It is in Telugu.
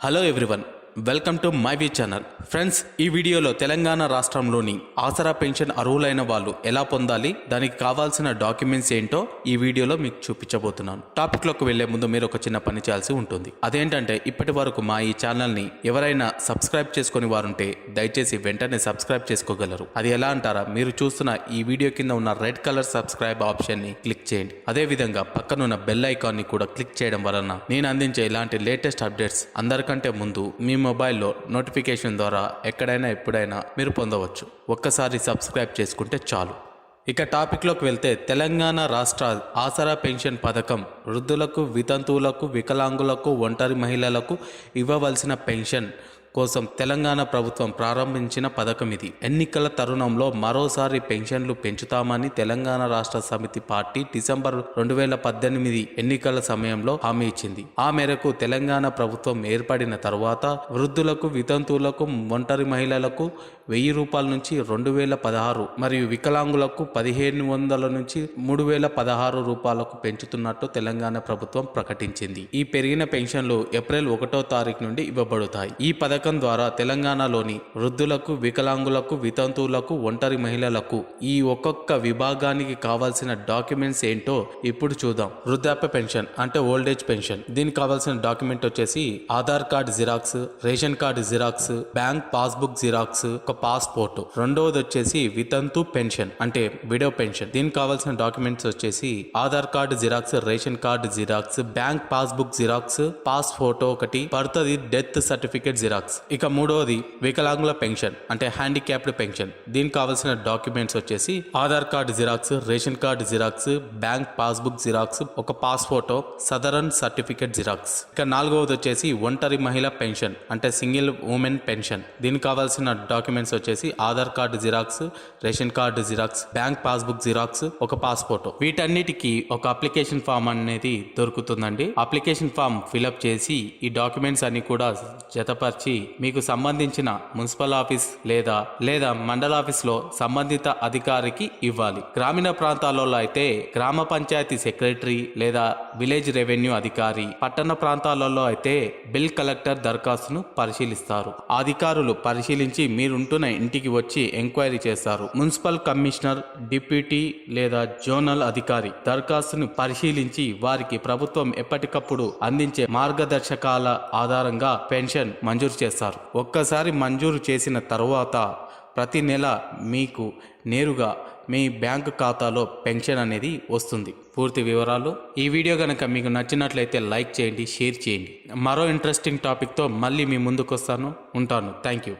Hello everyone welcome to my V channel friends ఈ వీడియోలో తెలంగాణ రాష్ట్రంలోని ఆసరా పెన్షన్ అర్హులైన వాళ్ళు ఎలా పొందాలి దానికి కావాల్సిన డాక్యుమెంట్స్ ఏంటో ఈ వీడియోలో మీకు చూపించబోతున్నాను. టాపిక్లోకి వెళ్ళే ముందు మీరు ఒక చిన్న పని చేయాల్సి ఉంటుంది. అదేంటంటే ఇప్పటి వరకు మా ఈ ఛానల్ని ఎవరైనా సబ్స్క్రైబ్ చేసుకుని వారుంటే దయచేసి వెంటనే సబ్స్క్రైబ్ చేసుకోగలరు. అది ఎలా అంటారా మీరు చూస్తున్న ఈ వీడియో కింద ఉన్న రెడ్ కలర్ సబ్స్క్రైబ్ ఆప్షన్ని క్లిక్ చేయండి. అదే విధంగా పక్కనున్న బెల్ ఐకాన్ని కూడా క్లిక్ చేయడం వలన నేను అందించే ఇలాంటి లేటెస్ట్ అప్డేట్స్ అందరికంటే ముందు మేము మొబైల్లో నోటిఫికేషన్ ద్వారా ఎక్కడైనా ఎప్పుడైనా మీరు పొందవచ్చు. ఒక్కసారి సబ్స్క్రైబ్ చేసుకుంటే చాలు. ఇక టాపిక్లోకి వెళ్తే తెలంగాణ రాష్ట్ర ఆసరా పెన్షన్ పథకం వృద్ధులకు వితంతువులకు వికలాంగులకు ఒంటరి మహిళలకు ఇవ్వవలసిన పెన్షన్ కోసం తెలంగాణ ప్రభుత్వం ప్రారంభించిన పథకం ఇది. ఎన్నికల తరుణంలో మరోసారి పెన్షన్లు పెంచుతామని తెలంగాణ రాష్ట్ర సమితి పార్టీ డిసెంబర్ రెండు వేల పద్దెనిమిది ఎన్నికల సమయంలో హామీ ఇచ్చింది. ఆ మేరకు తెలంగాణ ప్రభుత్వం ఏర్పడిన తరువాత వృద్ధులకు వితంతువులకు ఒంటరి మహిళలకు వెయ్యి రూపాయల నుంచి రెండు వేల పదహారు మరియు వికలాంగులకు పదిహేను వందల నుంచి మూడు వేల పదహారు రూపాయలకు పెంచుతున్నట్టు తెలంగాణ ప్రభుత్వం ప్రకటించింది. ఈ పెరిగిన పెన్షన్లు ఏప్రిల్ ఒకటో తారీఖు నుండి ఇవ్వబడతాయి. ఈ పథకం ద్వారా తెలంగాణలోని వృద్ధులకు వికలాంగులకు వితంతువులకు ఒంటరి మహిళలకు ఈ ఒక్కొక్క విభాగానికి కావాల్సిన డాక్యుమెంట్స్ ఏంటో ఇప్పుడు చూద్దాం. వృద్ధాప్య పెన్షన్ అంటే ఓల్డ్ ఏజ్ పెన్షన్. దీనికి కావాల్సిన డాక్యుమెంట్ వచ్చేసి Aadhaar card xerox ration card xerox bank passbook xerox ఒక పాస్పోర్ట్. రెండవది వచ్చేసి వితంతు పెన్షన్ అంటే విడో పెన్షన్. దీనికి కావాల్సిన డాక్యుమెంట్స్ వచ్చేసి Aadhaar card xerox ration card xerox bank passbook xerox pass photo ఒకటి పడుతుంది డెత్ సర్టిఫికేట్ జిరాక్స్. ఇక మూడవది వికలాంగుల పెన్షన్ అంటే హ్యాండిక్యాప్డ్ పెన్షన్. దీనికి కావాల్సిన డాక్యుమెంట్స్ వచ్చేసి Aadhaar card xerox ration card xerox bank passbook xerox ఒక pass photo Sadarem certificate xerox. ఇక నాలుగవది వచ్చేసి ఒంటరి మహిళ పెన్షన్ అంటే సింగిల్ ఉమెన్ పెన్షన్. దీనికి కావాల్సిన డాక్యుమెంట్స్ వచ్చేసి Aadhaar card xerox ration card xerox bank passbook xerox ఒక పాస్పోర్ట్ వీటన్నిటికీ ఒక అప్లికేషన్ ఫామ్ అనేది దొరుకుతుందండి. అప్లికేషన్ ఫామ్ ఫిలప్ చేసి ఈ డాక్యుమెంట్స్ అన్ని కూడా జతపరిచి మీకు సంబంధించిన మున్సిపల్ ఆఫీస్ లేదా లేదా మండలాఫీస్లో సంబంధిత అధికారికి ఇవ్వాలి. గ్రామీణ ప్రాంతాలలో అయితే గ్రామ పంచాయతీ సెక్రటరీ లేదా విలేజ్ రెవెన్యూ అధికారి పట్టణ ప్రాంతాలలో అయితే బిల్ కలెక్టర్ దరఖాస్తును పరిశీలిస్తారు. అధికారులు పరిశీలించి మీరుంటున్న ఇంటికి వచ్చి ఎంక్వైరీ చేస్తారు. మున్సిపల్ కమిషనర్ డిప్యూటీ లేదా జోనల్ అధికారి దరఖాస్తును పరిశీలించి వారికి ప్రభుత్వం ఎప్పటికప్పుడు అందించే మార్గదర్శకాల ఆధారంగా పెన్షన్ మంజూరు చేస్తారు. ఒక్కసారి మంజూరు చేసిన తర్వాత ప్రతి నెల మీకు నేరుగా మీ బ్యాంక్ ఖాతాలో పెన్షన్ అనేది వస్తుంది. పూర్తి వివరాలు ఈ వీడియో కనుక మీకు నచ్చినట్లయితే లైక్ చేయండి షేర్ చేయండి. మరో ఇంట్రెస్టింగ్ టాపిక్తో మళ్ళీ మీ ముందుకు వస్తాను ఉంటాను. Thank you